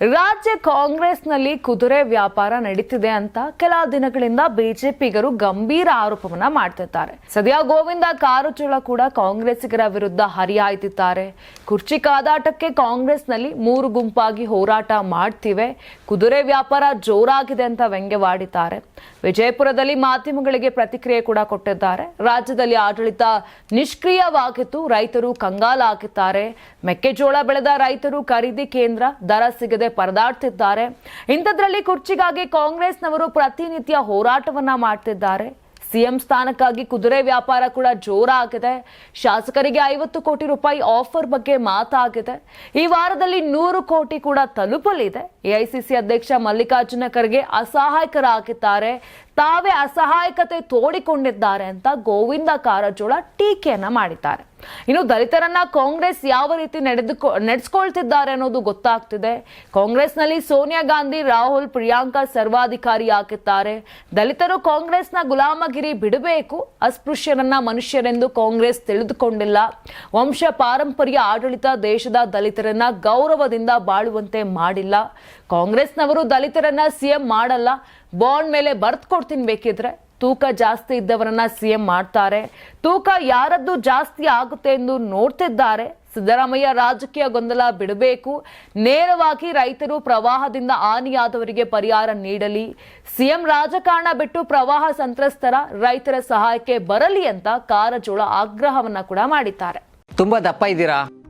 ರಾಜ್ಯ ಕಾಂಗ್ರೆಸ್ನಲ್ಲಿ ಕುದುರೆ ವ್ಯಾಪಾರ ನಡೀತಿದೆ ಅಂತ ಕೆಲ ದಿನಗಳಿಂದ ಬಿಜೆಪಿಗರು ಗಂಭೀರ ಆರೋಪವನ್ನ ಮಾಡ್ತಿದ್ದಾರೆ. ಸದ್ಯ ಗೋವಿಂದ ಕಾರಜೋಳ ಕೂಡ ಕಾಂಗ್ರೆಸ್ಸಿಗರ ವಿರುದ್ಧ ಹರಿಹಾಯ್ತಿದ್ದಾರೆ. ಕುರ್ಚಿ ಕಾದಾಟಕ್ಕೆ ಕಾಂಗ್ರೆಸ್ನಲ್ಲಿ ಮೂರು ಗುಂಪಾಗಿ ಹೋರಾಟ ಮಾಡ್ತಿವೆ. ಕುದುರೆ ವ್ಯಾಪಾರ ಜೋರಾಗಿದೆ ಅಂತ ವ್ಯಂಗ್ಯವಾಡಿದ್ದಾರೆ. ವಿಜಯಪುರದಲ್ಲಿ ಮಾಧ್ಯಮಗಳಿಗೆ ಪ್ರತಿಕ್ರಿಯೆ ಕೂಡ ಕೊಟ್ಟಿದ್ದಾರೆ. ರಾಜ್ಯದಲ್ಲಿ ಆಡಳಿತ ನಿಷ್ಕ್ರಿಯವಾಗಿದ್ದು ರೈತರು ಕಂಗಾಲಾಗಿದ್ದಾರೆ. ಮೆಕ್ಕೆಜೋಳ ಬೆಳೆದ ರೈತರು ಖರೀದಿ ಕೇಂದ್ರ ದರ ಸಿಗದೆ ಪರದಾಡ್ತಿದ್ದಾರೆ. ಇಂಥದ್ರಲ್ಲಿ ಕುರ್ಚಿಗಾಗಿ ಕಾಂಗ್ರೆಸ್ನವರು ಪ್ರತಿನಿತ್ಯ ಹೋರಾಟವನ್ನ ಮಾಡ್ತಿದ್ದಾರೆ. ಸಿಎಂ ಸ್ಥಾನಕ್ಕಾಗಿ ಕುದುರೆ ವ್ಯಾಪಾರ ಕೂಡ ಜೋರಾಗಿದೆ. ಶಾಸಕರಿಗೆ ಐವತ್ತು ಕೋಟಿ ರೂಪಾಯಿ ಆಫರ್ ಬಗ್ಗೆ ಮಾತಾಗಿದೆ. ಈ ವಾರದಲ್ಲಿ ನೂರು ಕೋಟಿ ಕೂಡ ತಲುಪಲಿದೆ. ಎಐಸಿಸಿ ಅಧ್ಯಕ್ಷ ಮಲ್ಲಿಕಾರ್ಜುನ ಖರ್ಗೆ ಅಸಹಾಯಕರಾಗಿದ್ದಾರೆ. ತಾವೇ ಅಸಹಾಯಕತೆ ತೋಡಿಕೊಂಡಿದ್ದಾರೆ ಅಂತ ಗೋವಿಂದ ಕಾರಜೋಳ ಟೀಕೆಯನ್ನ ಮಾಡಿದ್ದಾರೆ. ಇನ್ನು ದಲಿತರನ್ನ ಕಾಂಗ್ರೆಸ್ ಯಾವ ರೀತಿ ನಡೆದುಕೊ, ನಡೆಸ್ಕೊಳ್ತಿದ್ದಾರೆ ಅನ್ನೋದು ಗೊತ್ತಾಗ್ತಿದೆ. ಕಾಂಗ್ರೆಸ್ನಲ್ಲಿ ಸೋನಿಯಾ ಗಾಂಧಿ, ರಾಹುಲ್, ಪ್ರಿಯಾಂಕಾ ಸರ್ವಾಧಿಕಾರಿ ಹಾಕಿದ್ದಾರೆ ದಲಿತರು ಕಾಂಗ್ರೆಸ್ನ ಗುಲಾಮಗಿರಿ ಬಿಡಬೇಕು, ಅಸ್ಪೃಶ್ಯರನ್ನ ಮನುಷ್ಯರೆಂದು ಕಾಂಗ್ರೆಸ್ ತಿಳಿದುಕೊಂಡಿಲ್ಲ. ವಂಶ ಪಾರಂಪರ್ಯ ಆಡಳಿತ ದೇಶದ ದಲಿತರನ್ನ ಗೌರವದಿಂದ ಬಾಳುವಂತೆ ಮಾಡಿಲ್ಲ. ಕಾಂಗ್ರೆಸ್ನವರು ದಲಿತರನ್ನ ಸಿಎಂ ಮಾಡಲ್ಲ, ಬಾಂಡ್ ಮೇಲೆ ಬರ್ತ್ ಕೊಡ್ತೀನಿ ಬೇಕಿದ್ರೆ ತೂಕ ಜಾಸ್ತಿ ಇದ್ದವರನ್ನ ಸಿಎಂ ಮಾಡ್ತಾರೆ. ತೂಕ ಯಾರದ್ದು ಜಾಸ್ತಿ ಆಗುತ್ತೆ ಎಂದು ನೋಡ್ತಿದ್ದಾರೆ. ಸಿದ್ದರಾಮಯ್ಯ ರಾಜಕೀಯ ಗೊಂದಲ ಬಿಡಬೇಕು. ನೇರವಾಗಿ ರೈತರು ಪ್ರವಾಹದಿಂದ ಹಾನಿಯಾದವರಿಗೆ ಪರಿಹಾರ ನೀಡಲಿ. ಸಿಎಂ ರಾಜಕಾರಣ ಬಿಟ್ಟು ಪ್ರವಾಹ ಸಂತ್ರಸ್ತರ ರೈತರ ಸಹಾಯಕ್ಕೆ ಬರಲಿ ಅಂತ ಕಾರಜೋಳ ಆಗ್ರಹವನ್ನ ಕೂಡ ಮಾಡಿದ್ದಾರೆ. ತುಂಬಾ ದಪ್ಪ ಇದ್ದೀರಾ?